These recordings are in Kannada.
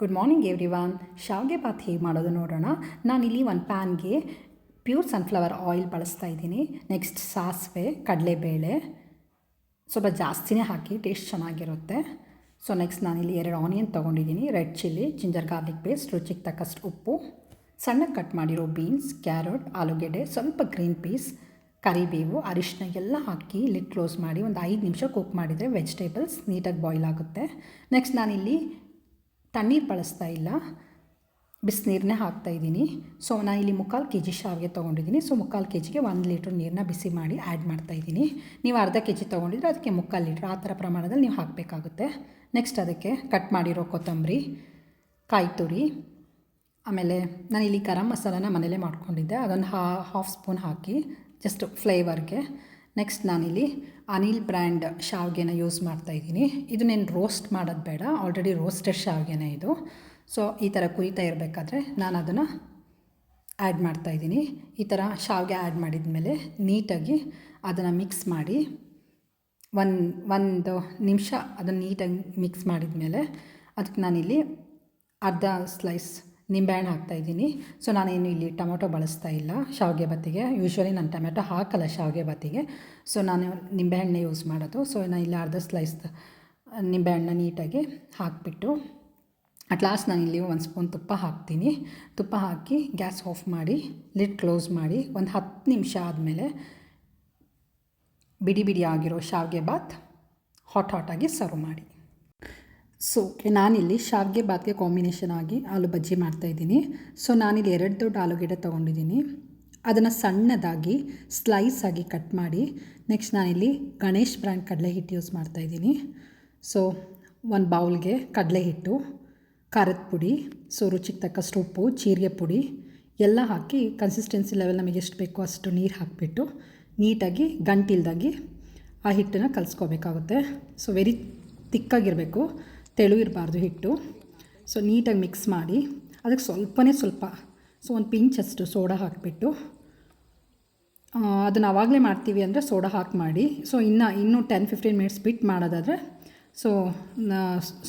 ಗುಡ್ ಮಾರ್ನಿಂಗ್ ಎವ್ರಿ ಒನ್ ಶಾವಿಗೆ ಬಾತ್ ಹೇಗೆ ಮಾಡೋದು ನೋಡೋಣ. ನಾನಿಲ್ಲಿ ಒಂದು ಪ್ಯಾನ್ಗೆ ಪ್ಯೂರ್ ಸನ್ಫ್ಲವರ್ ಆಯಿಲ್ ಬಳಸ್ತಾ ಇದ್ದೀನಿ. ನೆಕ್ಸ್ಟ್ ಸಾಸಿವೆ, ಕಡಲೆಬೇಳೆ. ಸ್ವಲ್ಪ ಜಾಸ್ತಿನೇ ಹಾಕಿ ಟೇಸ್ಟ್ ಚೆನ್ನಾಗಿರುತ್ತೆ. ಸೊ ನೆಕ್ಸ್ಟ್ ನಾನಿಲ್ಲಿ ಎರಡು ಆನಿಯನ್ ತೊಗೊಂಡಿದ್ದೀನಿ. Red chilli ginger garlic paste ರುಚಿಗೆ ತಕ್ಕಷ್ಟು ಉಪ್ಪು. ಸಣ್ಣ ಕಟ್ ಮಾಡಿರೋ ಬೀನ್ಸ್ ಕ್ಯಾರೆಟ್ ಆಲೂಗೆಡ್ಡೆ, ಸ್ವಲ್ಪ ಗ್ರೀನ್ ಪೀಸ್ ಕರಿಬೇವು ಅರಿಶಿನ ಎಲ್ಲ ಹಾಕಿ ಲಿಡ್ ಕ್ಲೋಸ್ ಮಾಡಿ ಒಂದು ಐದು ನಿಮಿಷ ಕುಕ್ ಮಾಡಿದರೆ ವೆಜಿಟೇಬಲ್ಸ್ ನೀಟಾಗಿ ಬಾಯ್ಲ್ ಆಗುತ್ತೆ. ನೆಕ್ಸ್ಟ್ ನಾನಿಲ್ಲಿ ತಣ್ಣೀರು ಬಳಸ್ತಾ ಇಲ್ಲ. ಬಿಸಿನೀರನ್ನೇ ಹಾಕ್ತಾಯಿದ್ದೀನಿ ಸೊ ನಾನು ಇಲ್ಲಿ ಮುಕ್ಕಾಲು ಕೆ ಜಿ ಶಾವಿಗೆ ತೊಗೊಂಡಿದ್ದೀನಿ. ಸೊ ಮುಕ್ಕಾಲು ಕೆ ಜಿಗೆ ಒಂದು ಲೀಟ್ರ್ ನೀರನ್ನ ಬಿಸಿ ಮಾಡಿ ಆ್ಯಡ್ ಮಾಡ್ತಾಯಿದ್ದೀನಿ ನೀವು ಅರ್ಧ ಕೆ ಜಿ ತೊಗೊಂಡಿದ್ರೆ ಅದಕ್ಕೆ ಮುಕ್ಕಾಲು ಲೀಟ್ರ್ ಆ ಥರ ಪ್ರಮಾಣದಲ್ಲಿ ನೀವು ಹಾಕಬೇಕಾಗುತ್ತೆ. ನೆಕ್ಸ್ಟ್ ಅದಕ್ಕೆ ಕಟ್ ಮಾಡಿರೋ ಕೊತ್ತಂಬರಿ, ಕಾಯಿ ತುರಿ, ಆಮೇಲೆ ನಾನು ಇಲ್ಲಿ ಗರಂ ಮಸಾಲನ ಮನೇಲೇ ಮಾಡ್ಕೊಂಡಿದ್ದೆ. ಅದೊಂದು ಹಾ ಹಾಫ್ ಸ್ಪೂನ್ ಹಾಕಿ ಜಸ್ಟ್ ಫ್ಲೇವರ್ಗೆ ನೆಕ್ಸ್ಟ್ ನಾನಿಲ್ಲಿ ಅನಿಲ್ ಬ್ರ್ಯಾಂಡ್ ಶಾವಿಗೆನ ಯೂಸ್ ಮಾಡ್ತಾಯಿದ್ದೀನಿ ಇದನ್ನೇನು ರೋಸ್ಟ್ ಮಾಡೋದು ಬೇಡ. ಆಲ್ರೆಡಿ ರೋಸ್ಟೆಡ್ ಶಾವಿಗೆನೇ ಇದು. ಸೊ ಈ ಥರ ಕುಯ್ತಾ ಇರಬೇಕಾದ್ರೆ ನಾನು ಅದನ್ನು ಆ್ಯಡ್ ಮಾಡ್ತಾಯಿದ್ದೀನಿ ಈ ಥರ ಶಾವಿಗೆ ಆ್ಯಡ್ ಮಾಡಿದ ಮೇಲೆ ನೀಟಾಗಿ ಅದನ್ನು ಮಿಕ್ಸ್ ಮಾಡಿ ಒಂದು ಒಂದು ನಿಮಿಷ ಅದನ್ನು ನೀಟಾಗಿ ಮಿಕ್ಸ್ ಮಾಡಿದ ಮೇಲೆ ಅದಕ್ಕೆ ನಾನಿಲ್ಲಿ ಅರ್ಧ ಸ್ಲೈಸ್ ನಿಂಬೆಹಣ್ಣು ಹಾಕ್ತಾಯಿದ್ದೀನಿ ಸೊ ನಾನೇನು ಇಲ್ಲಿ ಟೊಮೆಟೊ ಬಳಸ್ತಾ ಇಲ್ಲ. ಶಾವಿಗೆ ಬತ್ತಿಗೆ. ಯೂಶ್ವಲಿ ನಾನು ಟೊಮೆಟೊ ಹಾಕಲ್ಲ ಶಾವಿಗೆ ಬತ್ತಿಗೆ. ಸೊ ನಾನು ನಿಂಬೆಹಣ್ಣೆ ಯೂಸ್ ಮಾಡೋದು. ಸೊ ನಾನು ಇಲ್ಲಿ ಅರ್ಧ ಸ್ಲೈಸ್ ನಿಂಬೆಹಣ್ಣ ನೀಟಾಗಿ ಹಾಕಿಬಿಟ್ಟು ಅಟ್ ಲಾಸ್ಟ್ ನಾನು ಇಲ್ಲಿ ಒಂದು ಸ್ಪೂನ್ ತುಪ್ಪ ಹಾಕ್ತೀನಿ. ತುಪ್ಪ ಹಾಕಿ ಗ್ಯಾಸ್ ಆಫ್ ಮಾಡಿ ಲಿಡ್ ಕ್ಲೋಸ್ ಮಾಡಿ, ಒಂದು ಹತ್ತು ನಿಮಿಷ ಆದಮೇಲೆ ಬಿಡಿ ಬಿಡಿ ಆಗಿರೋ ಶಾವಿಗೆ ಬಾತ್ ಹಾಟ್ ಹಾಟಾಗಿ ಸರ್ವ್ ಮಾಡಿ. ಸೊ ನಾನಿಲ್ಲಿ ಶಾವಿಗೆ ಬಾತ್ಗೆ ಕಾಂಬಿನೇಷನ್ ಆಗಿ ಆಲೂ ಬಜ್ಜಿ ಮಾಡ್ತಾಯಿದ್ದೀನಿ ಸೊ ನಾನಿಲ್ಲಿ ಎರಡು ದೊಡ್ಡ ಆಲೂಗೆಡ್ಡೆ ತೊಗೊಂಡಿದ್ದೀನಿ. ಅದನ್ನು ಸಣ್ಣದಾಗಿ ಸ್ಲೈಸ್ ಆಗಿ ಕಟ್ ಮಾಡಿ ನೆಕ್ಸ್ಟ್ ನಾನಿಲ್ಲಿ ಗಣೇಶ್ ಬ್ರ್ಯಾಂಡ್ ಕಡಲೆ ಹಿಟ್ಟು ಯೂಸ್ ಮಾಡ್ತಾಯಿದ್ದೀನಿ ಸೊ ಒಂದು ಬೌಲ್ಗೆ ಕಡಲೆ ಹಿಟ್ಟು ಖಾರದ ಪುಡಿ ಸೊ ರುಚಿಗೆ ತಕ್ಕಷ್ಟು ಉಪ್ಪು, ಜೀರಿಗೆ ಪುಡಿ ಎಲ್ಲ ಹಾಕಿ ಕನ್ಸಿಸ್ಟೆನ್ಸಿ ಲೆವೆಲ್ ನಮಗೆ ಎಷ್ಟು ಬೇಕೋ ಅಷ್ಟು ನೀರು ಹಾಕಿಬಿಟ್ಟು ನೀಟಾಗಿ ಗಂಟಿಲ್ದಾಗಿ ಆ ಹಿಟ್ಟನ್ನು ಕಲಿಸ್ಕೋಬೇಕಾಗುತ್ತೆ. ಸೊ ವೆರಿ ತಿಕ್ಕಾಗಿರಬೇಕು ತೆಳು ಇರಬಾರ್ದು ಹಿಟ್ಟು. ಸೊ ನೀಟಾಗಿ ಮಿಕ್ಸ್ ಮಾಡಿ. ಅದಕ್ಕೆ ಸ್ವಲ್ಪನೇ ಸ್ವಲ್ಪ ಸೊ ಒಂದು ಪಿಂಚ್ ಅಷ್ಟು ಸೋಡಾ ಹಾಕಿಬಿಟ್ಟು ಅದನ್ನು ಆವಾಗಲೇ ಮಾಡ್ತೀವಿ ಅಂದರೆ ಸೋಡಾ ಹಾಕಿ ಮಾಡಿ. ಸೊ ಇನ್ನು, ಇನ್ನೂ ಟೆನ್ ಫಿಫ್ಟೀನ್ ಮಿನಿಟ್ಸ್ ಬಿಟ್ಟು ಮಾಡೋದಾದರೆ ಸೊ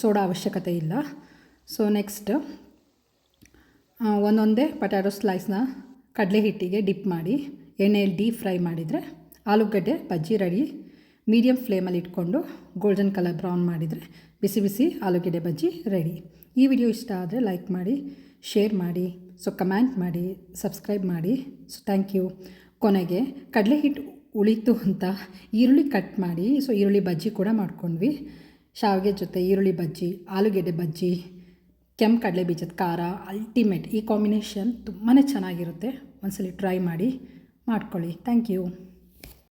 ಸೋಡಾ ಅವಶ್ಯಕತೆ ಇಲ್ಲ. ಸೊ ನೆಕ್ಸ್ಟ್ ಒಂದೊಂದೇ ಪೊಟ್ಯಾಟೊ ಸ್ಲೈಸ್ನ ಕಡಲೆ ಹಿಟ್ಟಿಗೆ ಡಿಪ್ ಮಾಡಿ, ಎಣ್ಣೆಯಲ್ಲಿ ಡೀಪ್ ಫ್ರೈ ಮಾಡಿದರೆ ಆಲೂಗಡ್ಡೆ ಬಜ್ಜಿ ರೆಡಿ ಮೀಡಿಯಮ್ ಫ್ಲೇಮಲ್ಲಿ ಇಟ್ಕೊಂಡು ಗೋಲ್ಡನ್ ಕಲರ್ ಬ್ರೌನ್ ಮಾಡಿದರೆ ಬಿಸಿ ಬಿಸಿ ಆಲೂಗೆಡ್ಡೆ ಬಜ್ಜಿ ರೆಡಿ. ಈ ವಿಡಿಯೋ ಇಷ್ಟ ಆದರೆ ಲೈಕ್ ಮಾಡಿ, ಶೇರ್ ಮಾಡಿ, ಸೊ ಕಮೆಂಟ್ ಮಾಡಿ, ಸಬ್ಸ್ಕ್ರೈಬ್ ಮಾಡಿ. So thank you. ಕೊನೆಗೆ ಕಡಲೆ ಹಿಟ್ಟು ಉಳಿತು ಅಂತ ಈರುಳ್ಳಿ ಕಟ್ ಮಾಡಿ, ಸೊ ಈರುಳ್ಳಿ ಬಜ್ಜಿ ಕೂಡ ಮಾಡ್ಕೊಂಡ್ವಿ. ಶಾವಿಗೆ ಜೊತೆ ಈರುಳ್ಳಿ ಬಜ್ಜಿ, ಆಲೂಗೆಡ್ಡೆ ಬಜ್ಜಿ, ಕೆಂಪು ಕಡಲೆ ಬೀಜದ ಖಾರ ಅಲ್ಟಿಮೇಟ್ ಈ ಕಾಂಬಿನೇಷನ್ ತುಂಬಾ ಚೆನ್ನಾಗಿರುತ್ತೆ. ಒಂದ್ಸಲಿ ಟ್ರೈ ಮಾಡಿ ಮಾಡ್ಕೊಳ್ಳಿ. Thank you.